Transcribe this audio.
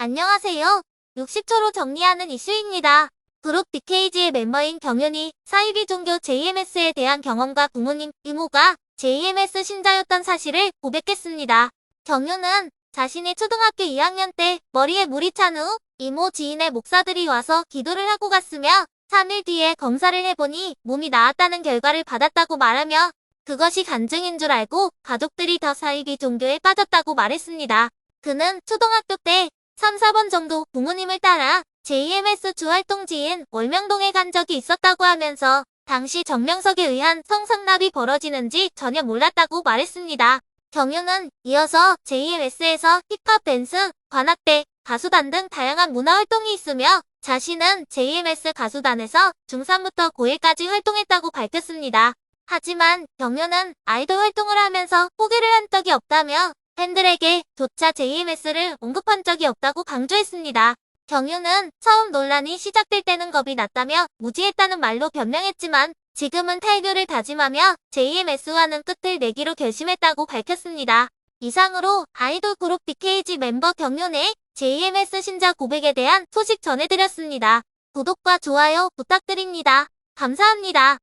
안녕하세요. 60초로 정리하는 이슈입니다. 그룹 DKG의 멤버인 경윤이 사이비 종교 JMS에 대한 경험과 부모님, 이모가 JMS 신자였던 사실을 고백했습니다. 경윤은 자신이 초등학교 2학년 때 머리에 물이 찬 후 이모 지인의 목사들이 와서 기도를 하고 갔으며 3일 뒤에 검사를 해보니 몸이 나았다는 결과를 받았다고 말하며 그것이 간증인 줄 알고 가족들이 더 사이비 종교에 빠졌다고 말했습니다. 그는 초등학교 때 3, 4번 정도 부모님을 따라 JMS 주활동지인 월명동에 간 적이 있었다고 하면서 당시 정명석에 의한 성상납이 벌어지는지 전혀 몰랐다고 말했습니다. 경윤은 이어서 JMS에서 힙합 댄스, 관악대, 가수단 등 다양한 문화활동이 있으며 자신은 JMS 가수단에서 중3부터 고1까지 활동했다고 밝혔습니다. 하지만 경윤은 아이돌 활동을 하면서 포기를 한 적이 없다며 팬들에게 조차 JMS를 언급한 적이 없다고 강조했습니다. 경윤은 처음 논란이 시작될 때는 겁이 났다며 무지했다는 말로 변명했지만 지금은 탈교를 다짐하며 JMS와는 끝을 내기로 결심했다고 밝혔습니다. 이상으로 아이돌 그룹 BKG 멤버 경윤의 JMS 신자 고백에 대한 소식 전해드렸습니다. 구독과 좋아요 부탁드립니다. 감사합니다.